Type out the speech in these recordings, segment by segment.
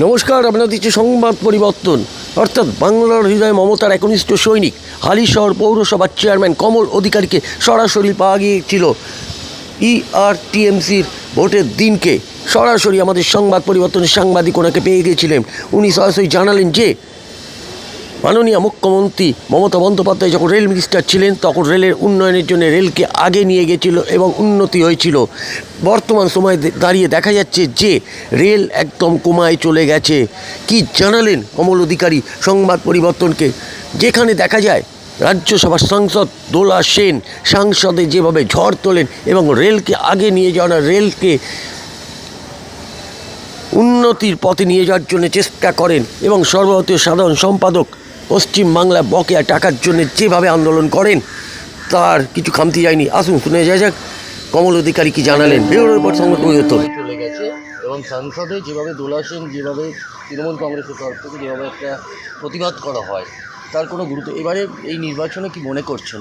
নমস্কার, আপনার দিচ্ছে সংবাদ পরিবর্তন। অর্থাৎ বাংলার হৃদয় মমতার একনিষ্ঠ সৈনিক হালিশহর পৌরসভার চেয়ারম্যান কমল অধিকারীকে সরাসরি পাওয়া গিয়েছিল E ইআরটিএমসির ভোটের দিনকে। সরাসরি আমাদের সংবাদ পরিবর্তনের সাংবাদিক ওনাকে পেয়ে গিয়েছিলেন। উনি সরাসরি জানালেন যে মাননীয় মুখ্যমন্ত্রী মমতা বন্দ্যোপাধ্যায় যখন রেল মিনিস্টার ছিলেন, তখন রেলের উন্নয়নের জন্য রেলকে আগে নিয়ে গেছিল এবং উন্নতি হয়েছিল। বর্তমান সময়ে দাঁড়িয়ে দেখা যাচ্ছে যে রেল একদম কমায় চলে গেছে। কি জানালেন কমল অধিকারী সংবাদ পরিবর্তনকে? যেখানে দেখা যায়, রাজ্যসভার সাংসদ দোলা সেন সাংসদে যেভাবে ঝড় তোলেন এবং রেলকে আগে নিয়ে যাওয়া রেলকে উন্নতির পথে নিয়ে যাওয়ার জন্য চেষ্টা করেন এবং সর্বভারতীয় সাধারণ সম্পাদক পশ্চিম বাংলা বকেয়া টাকার জন্য যেভাবে আন্দোলন করেন তার কিছু খামতি যায়নি। আসুন শুনে যা যাক কমল অধিকারী কি জানালেন। বেরোনোর পর সংবাদ চলে গেছে এবং সংসদে যেভাবে দোলা সেন যেভাবে তৃণমূল কংগ্রেসের তরফ থেকে যেভাবে একটা প্রতিবাদ করা হয় তার কোনো গুরুত্ব এবারে এই নির্বাচনে কি মনে করছেন?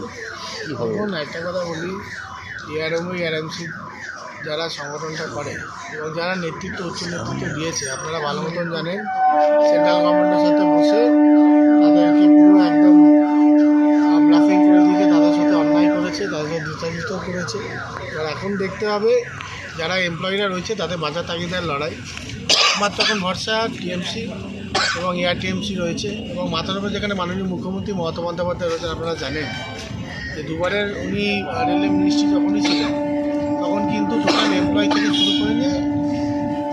কী হবে? একটা কথা বলি এআরএম এআরএমসি যারা সংগঠনটা করে এবং যারা নেতৃত্ব উচ্চ নেতৃত্ব দিয়েছে আপনারা ভালো মতন জানেন সেন্ট্রাল গভর্নমেন্টের সাথে বসে করেছে এবার এখন দেখতে হবে, যারা এমপ্লয়িরা রয়েছে, তাদের বাজার তাগিদার লড়াই। আমার তখন ভরসা টিএমসি এবং এআরটিএমসি রয়েছে। এবং মাথার উপর যেখানে মাননীয় মুখ্যমন্ত্রী মমতা বন্দ্যোপাধ্যায় রয়েছেন, আপনারা জানেন যে দুবারের উনি রেলওয়ে মিনিস্ট্রি যখনই ছিলেন, তখন কিন্তু টোটাল এমপ্লয় থেকে শুরু করে নিয়ে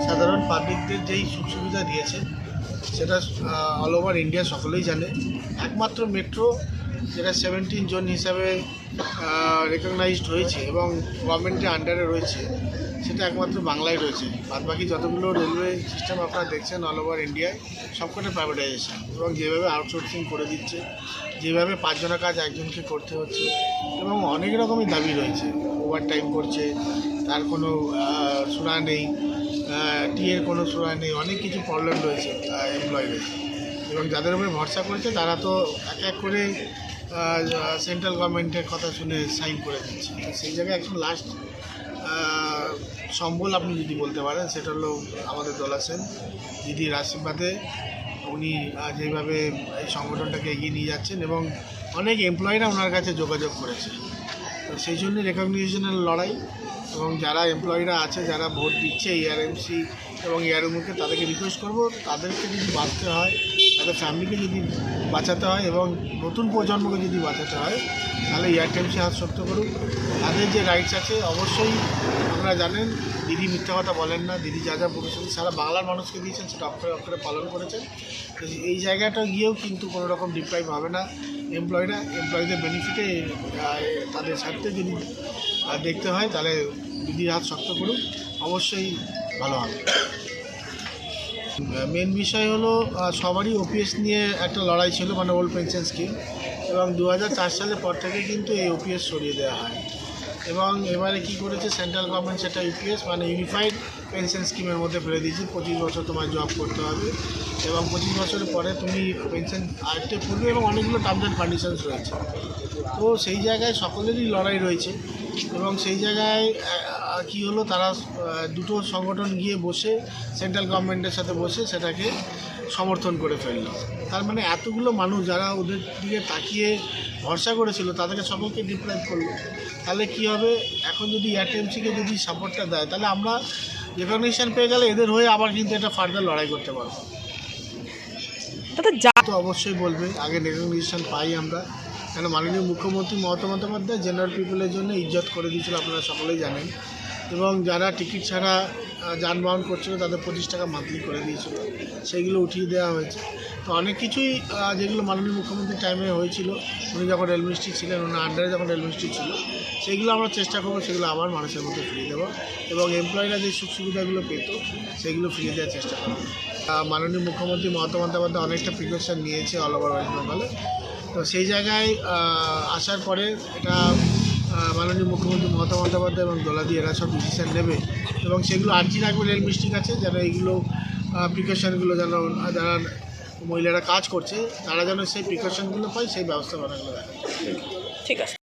সাধারণ পাবলিকদের যেই সুখ সুবিধা দিয়েছে সেটা অল ওভার ইন্ডিয়া সকলেই জানে। একমাত্র মেট্রো যেটা সেভেন্টিন জোন হিসাবে রেকগনাইজড হয়েছে এবং গভর্নমেন্টের আন্ডারে রয়েছে, সেটা একমাত্র বাংলায় রয়েছে। বাদ বাকি যতগুলো রেলওয়ে সিস্টেম আপনারা দেখছেন অল ওভার ইন্ডিয়ায় সবকটা প্রাইভেটাইজেশন এবং যেভাবে আউটসোর্সিং করে দিচ্ছে, যেভাবে পাঁচজনের কাজ একজনকে করতে হচ্ছে, এবং অনেক রকমই দাবি রয়েছে। ওভার টাইম করছে, তার কোনো শোনা নেই। টিয়ের কোনো সুরা নেই। অনেক কিছু প্রবলেম রয়েছে এমপ্লয়িদের এবং যাদের উপরে ভরসা করেছে, তারা তো এক এক করে সেন্ট্রাল গভর্নমেন্টের কথা শুনে সাইন করে দিচ্ছে। সেই জায়গায় একদম লাস্ট সম্বল আপনি যদি বলতে পারেন, সেটা হলো আমাদের দোলা সেন দিদির আশীর্বাদে উনি যেভাবে এই সংগঠনটাকে এগিয়ে নিয়ে যাচ্ছেন এবং অনেক এমপ্লয়িরা ওনার কাছে যোগাযোগ করেছে। তো সেই জন্য রেকগনিশনের লড়াই এবং যারা এমপ্লয়িরা আছে, যারা ভোট দিচ্ছে এআরএমসি এবং এআরএমকে তাদেরকে রিকোয়েস্ট করব, তাদেরকে যদি বাঁচতে হয়, তাদের ফ্যামিলিকে যদি বাঁচাতে হয় এবং নতুন প্রজন্মকে যদি বাঁচাতে হয়, তাহলে এআরটিএমসি হাত শক্ত করুক তাদের যে রাইটস আছে, অবশ্যই আপনারা জানেন, দিদি মিথ্যা কথা বলেন না, দিদি যা যা বলেছেন, সারা বাংলার মানুষকে দিয়েছেন, সেটা অক্ষরে অক্ষরে পালন করেছেন। এই জায়গাটা গিয়েও কিন্তু কোনো রকম ডিপ্রাইভ হবে না এমপ্লয়িরা। এমপ্লয়ীদের বেনিফিটে তাদের স্বার্থে যদি দেখতে হয়, তাহলে দিদির হাত শক্ত করুক অবশ্যই ভালো হবে। মেন বিষয় হলো সবারই ওপিএস নিয়ে একটা লড়াই ছিল মানে ওল্ড পেনশন স্কিম এবং দু হাজার চার সালের পর থেকে কিন্তু এই ওপিএস সরিয়ে দেওয়া হয়। এবং এবারে কি করেছে সেন্ট্রাল গভর্নমেন্ট সেটা ইউপিএস মানে ইউনিফাইড পেনশন স্কিমের মধ্যে ফেলে দিয়েছে। পঁচিশ বছর তোমার জব করতে হবে। এবং পঁচিশ বছরের পরে তুমি পেনশন আয়ত্তে করবে এবং অনেকগুলো টার্মস অ্যান্ড কন্ডিশনস রয়েছে। তো সেই জায়গায় সকলেরই লড়াই রয়েছে। এবং সেই জায়গায় কি হলো তারা দুটো সংগঠন গিয়ে বসে সেন্ট্রাল গভর্নমেন্টের সাথে বসে সেটাকে সমর্থন করে ফেলল। তার মানে এতগুলো মানুষ যারা ওদের দিকে তাকিয়ে ভরসা করেছিল তাদেরকে সকলকে ডিপ্রাইভ করল। তাহলে কি হবে? এখন যদি এয়ারটেমসিকে যদি সাপোর্টটা দেয় তাহলে আমরা রেকগনিশন পেয়ে গেলে এদের হয়ে আবার কিন্তু এটা ফার্দার লড়াই করতে পারব। তো অবশ্যই বলবে আগে রেকগনিশন পাই আমরা। কেন মাননীয় মুখ্যমন্ত্রী মমতা বন্দ্যোপাধ্যায় জেনারেল পিপলের জন্য ইজ্জত করে দিয়েছিল আপনারা সকলেই জানেন। এবং যারা টিকিট ছাড়া যানবাহন করছিল তাদের পঁচিশ টাকা মান্থলি করে দিয়েছিল। সেইগুলো উঠিয়ে দেওয়া হয়েছে। তো অনেক কিছুই যেগুলো মাননীয় মুখ্যমন্ত্রীর টাইমে হয়েছিল। উনি যখন রেল মিনিস্ট্রি ছিলেন, ওনার আন্ডারে যখন রেল মিনিস্ট্রি ছিল সেইগুলো আমরা চেষ্টা করব, সেগুলো আবার মানুষের মধ্যে ফিরিয়ে দেবো। এবং এমপ্লয়িরা যে সুখ সুবিধাগুলো পেত, সেগুলো ফিরিয়ে দেওয়ার চেষ্টা করব। মাননীয় মুখ্যমন্ত্রী মমতা বন্দ্যোপাধ্যায় অনেকটা প্রিকশন নিয়েছে অল ওভার ওয়েস্ট বেঙ্গলে তো সেই জায়গায় আসার পরে এটা মাননীয় মুখ্যমন্ত্রী মমতা বন্দ্যোপাধ্যায় এবং দলাদি, এরা সব ডিসিশান নেবে। এবং সেগুলো আর্জি রাখবে রেল মিস্ট্রিক আছে যারা এইগুলো প্রিকশনগুলো যেন, যারা মহিলারা কাজ করছে, তারা যেন সেই প্রিকশনগুলো পায়, সেই ব্যবস্থাপনাগুলো দেখা ঠিক আছে।